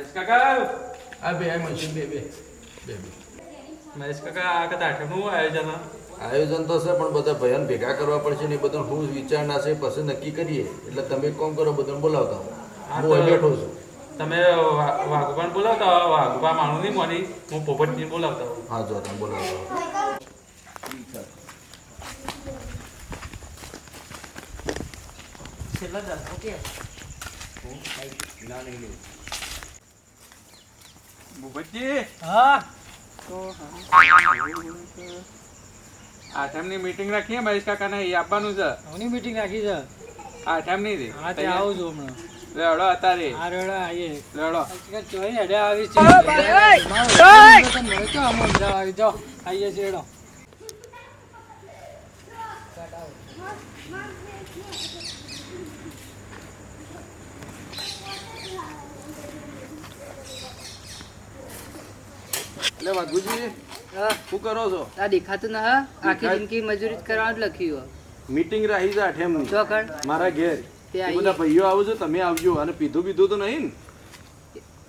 મહેશ કાકા. આ બે આ મશીન બે બે બે બે. મહેશ કાકા આ કદાચ આઠમનું આયોજન આયોજન તો છે પણ બધા ભયન ભેગા કરવા પડશે ને એ બધું હું વિચારણા છે પછી નક્કી કરીએ. એટલે તમે કોમ કરો બધાને બોલાવતા હું. બેઠો છું. તમે વા- વાઘુબાને બોલાવતા હો, વાઘુબા માણું નહીં મોની હું પોપટજી બોલાવતા હા જો તમે બોલાવતા હો. પોપટજી હા? આઠમની મીટિંગ રાખીએ મહેશ કાકાને એ આપવાનું છે. હમણાં મીટિંગ રાખી છે? આઠમની છે હા તે આવું છું હમણાં. લેવડો અત્યારે. આ રેડો આવીએ. લેડો ચોઈ હેડે આવી છે. તો તો આમ ઊંધા આવી જાઓ. આવીએ છીએ હેડો એટલે વાઘુજી શું કરો છો? આ દેખાતું ના આખી જિંદગી મજૂરી જ કરવાનું લખ્યું મીટિંગ રાખી છે જો કણ. મારા ઘેર. તે. બધા ભાઈઓ આવજો છો તમે આવજો. અને પીધું પીધું તો નહીં ને?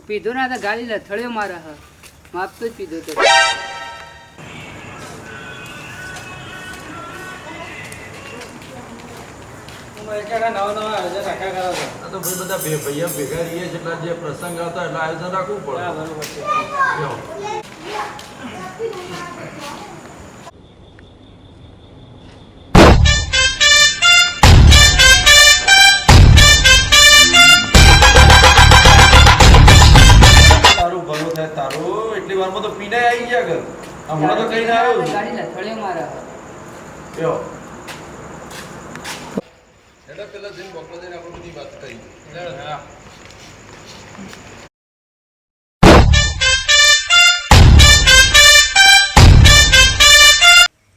પીધું ના તો ગાડી લથડ્યો મારે હા. માપતો જ પીધો તો. તો ભાઈ બધા ભે- ભૈયા ભેગા રહીએ છે એટલે જે પ્રસંગ આવતા એટલે આયોજન રાખવું પડે. તારું ભલું થાય તારું. એટલી વારમાં તો પીને આવી ગયા ઘર. હમણાં તો કઈ ના આવ્યો. ગાડી લથડ્યો મારે. હા. પહેલા જઈને બકલો જઈને આપણે બધી વાત કરી.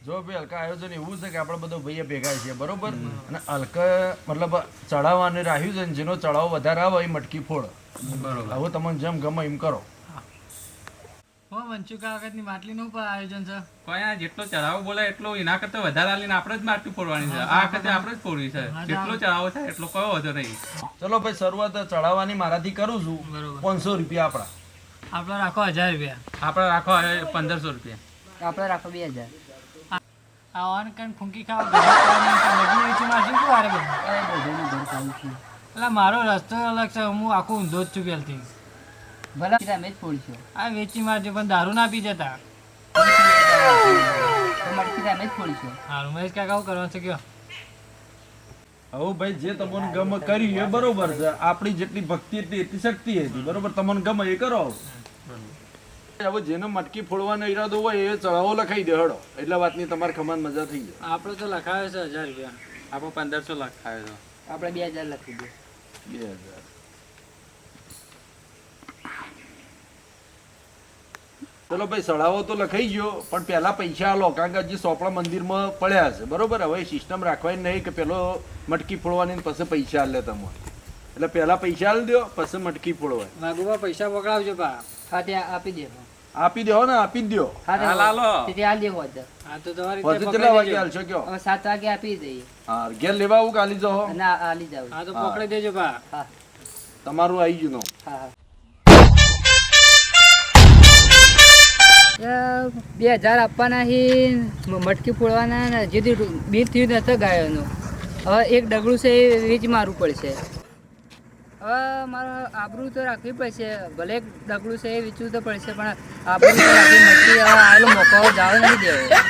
જો ભાઈ હલકા આયોજન એવું છે કે આપણે બધો ભાઈએ ભેગા છીએ બરોબર? અને હલકા મતલબ ચડાવવાને રાખ્યું છે જેનો ચડાવ વધારે આવે એ મટકી ફોડ. બરોબર. હવે તમને જેમ ગમે એમ કરો. હો વંચુ કાગળની માટલીનું પણ આયોજન છે. કોઈ જેટલો ચઢાવો બોલે એટલો એના કરતા વધારે આલીને આપણે જ માટલું ફોડવાની છે. આ વખતે આપણે જ ફોડવી છે. જેટલો ચઢાવો થાય એટલો કયો વધો નહીં. ચલો ભાઈ શરૂઆત ચડાવવાની મારાથી કરું છું. પાંચસો રૂપિયા આપણા. આપણે રાખો હજાર રૂપિયા. આપણે રાખો પંદરસો રૂપિયા. આપણે રાખો બે હજાર. આ ઓન કન ફૂંકી ખાવ બધી વેચી મારશું શું આરે બધું ઘર ખાવું છું. એટલે મારો રસ્તો અલગ છે હું આખું ઊંધો જ છું પહેલથી. ભલા તમે જ ફોડશો આ વેચી મારજો પણ દારૂ ના પી જતા મટકી તમે જ ફોડશો હારું મહેશ કાકા શું કરવાનું છે કયો. હવે ભાઈ જે તમને ગમે કર્યું એ બરોબર છે. આપણી જેટલી ભક્તિ હતી એટલી શક્તિ હતી બરોબર? તમને ગમે એ કરો હવે. જેને મટકી ફોડવાનો ઈરાદો હોય એ ચડાવો લખાઈ દે હડો એટલે વાતની તમારે ખમાન મજા થઈ જાય. આપણે તો લખાવે છે હજાર રૂપિયા. આપણે પંદરસો લખાવે છે. તો આપણે બે હજાર લખી દે. બે હજાર. ચલો ભાઈ સળાવો તો લખાઈ ગયો પણ પહેલા પૈસા આલો કારણ કે હજી સોપડા મંદિરમાં પડ્યા છે. બરોબર? હવે સિસ્ટમ રાખવાની નહીં કે પેલો મટકી ફોડવાની પછી પૈસા આલે તમે. એટલે પહેલા પૈસા આલી દો પછી મટકી ફોડવાય વાઘુબા પૈસા પકડાવજો પા હા ત્યાં આપી દે. આપી દેવો ને આપી જ દો. હા હાલ હાલો. તે હાલ દેવો હા તો તમારી પછી કેટલા વાગે પકડી કયો? હવે સાત વાગે આપી દઈએ. હા ઘેર લેવા આવું કાલી જાવ હા તો પકડી દેજો પા તમારું આવી ગયું નો. હા હા. બે હજાર આપવાના હી મટકી ફોડવાના ને જેથી બિલ થયું નથી ગાયોનું. હવે એક ડગલું છે એ વીજ મારવું પડશે. હવે મારો આબરૂ તો રાખવી પડશે. ભલે એક ડગલું છે એ વેચવું તો પડશે, પણ આબરૂ તો રાખવી મટકી હવે આવેલો મોકો જાવ નહીં દેવો.